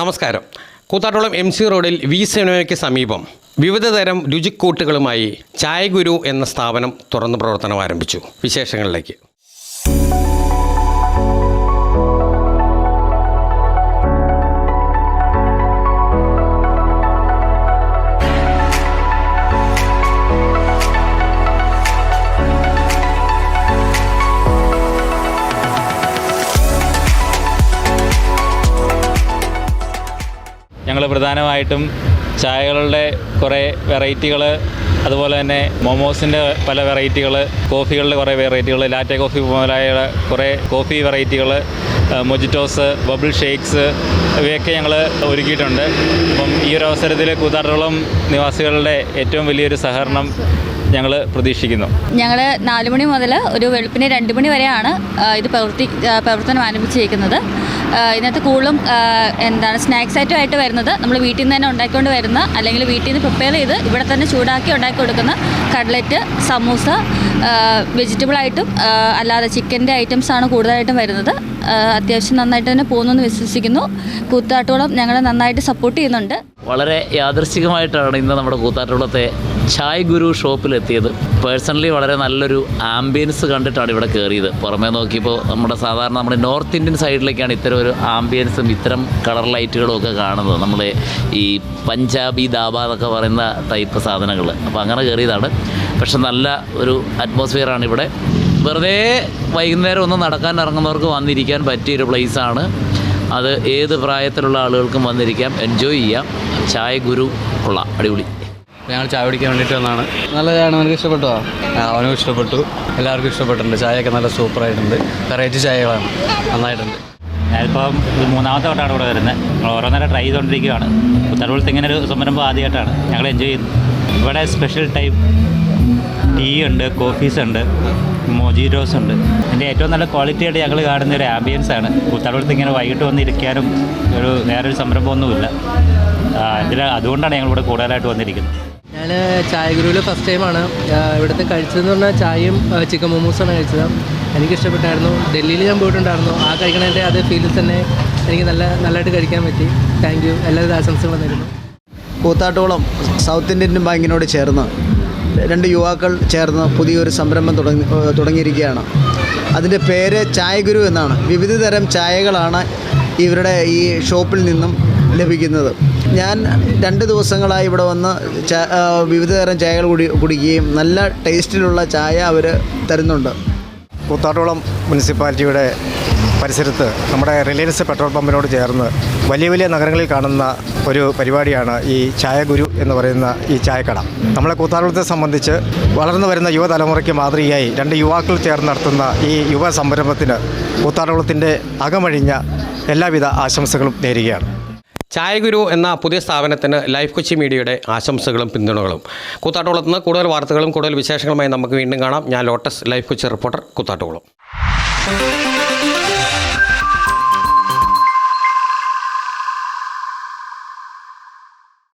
നമസ്കാരം. Koothattukulam M C road V സിനിമയ്ക്ക് സമീപം വിവിധതരം രുചിക്കൂട്ടുകളുമായി ചായ ഗുരു എന്ന സ്ഥാപനം തുറന്ന് പ്രവർത്തനം ആരംഭിച്ചു. വിശേഷങ്ങളിലേക്ക്. ഞങ്ങൾ പ്രധാനമായിട്ടും ചായകളുടെ കുറേ വെറൈറ്റികൾ അതുപോലെ തന്നെ മൊമോസിന്റെ പല വെറൈറ്റികൾ കോഫികളുടെ കുറേ വെറൈറ്റികൾ ലാറ്റെ കോഫി മുതലായ കുറേ കോഫി വെറൈറ്റികൾ മൊജിറ്റോസ് ബബിൾ ഷേക്സ് ഇവയൊക്കെ ഞങ്ങൾ ഒരുക്കിയിട്ടുണ്ട്. അപ്പം ഈ ഒരു അവസരത്തിൽ കൂത്താട്ടോളം നിവാസികളുടെ ഏറ്റവും വലിയൊരു സഹകരണം ഞങ്ങൾ പ്രതീക്ഷിക്കുന്നു. ഞങ്ങൾ നാല് മണി മുതൽ ഒരു വെളുപ്പിന് രണ്ട് മണി വരെയാണ് ഇത് പ്രവർത്തി പ്രവർത്തനം ആരംഭിച്ചിരിക്കുന്നത്. ഇതിനകത്ത് കൂടുതലും എന്താണ് സ്നാക്സ് ഐറ്റം ആയിട്ട് വരുന്നത്. നമ്മൾ വീട്ടിൽ നിന്ന് തന്നെ ഉണ്ടാക്കിക്കൊണ്ട് വരുന്ന അല്ലെങ്കിൽ വീട്ടിൽ നിന്ന് പ്രിപ്പയർ ചെയ്ത് ഇവിടെ തന്നെ ചൂടാക്കി ഉണ്ടാക്കി കൊടുക്കുന്ന കട്ലറ്റ് സമൂസ വെജിറ്റബിൾ ആയിട്ടും അല്ലാതെ ചിക്കന്റെ ഐറ്റംസാണ് കൂടുതലായിട്ടും വരുന്നത്. അത്യാവശ്യം നന്നായിട്ട് തന്നെ പോകുന്നു വിശ്വസിക്കുന്നു. കൂത്താട്ടോളം ഞങ്ങളെ നന്നായിട്ട് സപ്പോർട്ട് ചെയ്യുന്നുണ്ട്. വളരെ യാദൃശികമായിട്ടാണ് ഇന്ന് നമ്മുടെ കൂത്താട്ടുകുളത്തെ ചായ് ഗുരു ഷോപ്പിലെത്തിയത്. പേഴ്സണലി വളരെ നല്ലൊരു ആംബിയൻസ് കണ്ടിട്ടാണ് ഇവിടെ കയറിയത് പുറമേ നോക്കിയപ്പോൾ നമ്മുടെ സാധാരണ നമ്മുടെ നോർത്ത് ഇന്ത്യൻ സൈഡിലേക്കാണ് ഇത്തരം ഒരു ആംബിയൻസും ഇത്തരം കളർ ലൈറ്റുകളും ഒക്കെ കാണുന്നത്. നമ്മൾ ഈ പഞ്ചാബി ദാബ എന്നൊക്കെ പറയുന്ന ടൈപ്പ് സാധനങ്ങൾ അപ്പോൾ അങ്ങനെ കയറിയതാണ് പക്ഷെ നല്ല ഒരു അറ്റ്മോസ്ഫിയറാണ് ഇവിടെ. വെറുതെ വൈകുന്നേരം ഒന്ന് നടക്കാൻ ഇറങ്ങുന്നവർക്ക് വന്നിരിക്കാൻ പറ്റിയൊരു പ്ലേസാണ് അത് ഏത് പ്രായത്തിലുള്ള ആളുകൾക്കും വന്നിരിക്കാം. എൻജോയ് ചെയ്യാം. ചായ ഗുരു കൊള്ളാം. അടിപൊളി. ഞങ്ങൾ ചായ കുടിക്കാൻ വേണ്ടിയിട്ട് വന്നാണ്. നല്ല ചായ അവനക്ക് ഇഷ്ടപ്പെട്ടോ? അവനും ഇഷ്ടപ്പെട്ടു. എല്ലാവർക്കും ഇഷ്ടപ്പെട്ടിട്ടുണ്ട്. ചായയൊക്കെ നല്ല സൂപ്പറായിട്ടുണ്ട്. വെറൈറ്റി ചായകളാണ്. നന്നായിട്ടുണ്ട്. ഞാനിപ്പം ഇത് മൂന്നാമത്തെ വട്ടമാണ് ഇവിടെ വരുന്നത്. ഞങ്ങൾ ഓരോന്നേരം ട്രൈ ചെയ്തുകൊണ്ടിരിക്കുകയാണ്. പുത്തൻകുളത്ത് ഇങ്ങനെ ഒരു സംരംഭം ആദ്യമായിട്ടാണ്. ഞങ്ങൾ എൻജോയ് ചെയ്യുന്നത് ഇവിടെ സ്പെഷ്യൽ ടൈപ്പ് ടീ ഉണ്ട് കോഫീസ് ഉണ്ട് മൊജീറ്റോസ് ഉണ്ട്. എന്റെ ഏറ്റവും നല്ല ക്വാളിറ്റി ആയിട്ട് ഞങ്ങൾ കാണുന്ന ഒരു ആംബിയൻസ് ആണ്. കൂത്താടുത്ത് ഇങ്ങനെ വൈകിട്ട് വന്നിരിക്കാനും ഒരു വേറൊരു സംരംഭമൊന്നുമില്ല. അതിൽ ഇതിൽ അതുകൊണ്ടാണ് ഞങ്ങൾ ഇവിടെ കൂടുതലായിട്ട് വന്നിരിക്കുന്നത്. ഞാൻ ചായ ഗുരുവിൽ ഫസ്റ്റ് ടൈമാണ് ഇവിടുത്തെ കഴിച്ചതെന്ന് പറഞ്ഞാൽ ചായയും ചിക്കൻ മോമോസാണ് കഴിച്ചത്. എനിക്ക് ഇഷ്ടപ്പെട്ടായിരുന്നു ഡൽഹിയിൽ ഞാൻ പോയിട്ടുണ്ടായിരുന്നു. ആ കഴിക്കണതിന്റെ അതേ ഫീലിൽ തന്നെ എനിക്ക് നല്ല നല്ലതായിട്ട് കഴിക്കാൻ പറ്റി. താങ്ക് യു എല്ലാവിധ ആശംസകളും നേരുന്നു. കൂത്താട്ടോളം സൗത്ത് ഇന്ത്യൻ ബാങ്കിനോട് ചേർന്ന് രണ്ട് യുവാക്കൾ ചേർന്ന് പുതിയൊരു സംരംഭം തുടങ്ങി തുടങ്ങിയിരിക്കുകയാണ്. അതിന്റെ പേര് ചായഗുരു എന്നാണ്. വിവിധ തരം ചായകളാണ് ഇവരുടെ ഈ ഷോപ്പിൽ നിന്നും ലഭിക്കുന്നത്. ഞാൻ രണ്ട് ദിവസങ്ങളായി ഇവിടെ വന്ന് വിവിധ തരം ചായകൾ കുടി കുടിക്കുകയും നല്ല ടേസ്റ്റിലുള്ള ചായ അവർ തരുന്നുണ്ട്. കൂത്താട്ടോളം മുനിസിപ്പാലിറ്റിയുടെ പരിസരത്ത് നമ്മുടെ റിലയൻസ് പെട്രോൾ പമ്പിനോട് ചേർന്ന് വലിയ വലിയ നഗരങ്ങളിൽ കാണുന്ന ഒരു പരിപാടിയാണ് ഈ ചായഗുരു എന്ന് പറയുന്ന ഈ ചായക്കട. നമ്മളെ കൂത്താറുളത്തെ സംബന്ധിച്ച് വളർന്നു വരുന്ന യുവതലമുറയ്ക്ക് മാതൃകയായി രണ്ട് യുവാക്കൾ ചേർന്ന് നടത്തുന്ന ഈ യുവ സംരംഭത്തിന് കൂത്താറുളത്തിന്റെ അകമഴിഞ്ഞ എല്ലാവിധ ആശംസകളും നേരുകയാണ്. ചായഗുരു എന്ന പുതിയ സ്ഥാപനത്തിന് ലൈഫ് കൊച്ചി മീഡിയയുടെ ആശംസകളും പിന്തുണകളും. കൂത്താട്ടോളത്ത് നിന്ന് കൂടുതൽ വാർത്തകളും കൂടുതൽ വിശേഷങ്ങളുമായി നമുക്ക് വീണ്ടും കാണാം. ഞാൻ lotus life Kochi reporter Koothattukulam.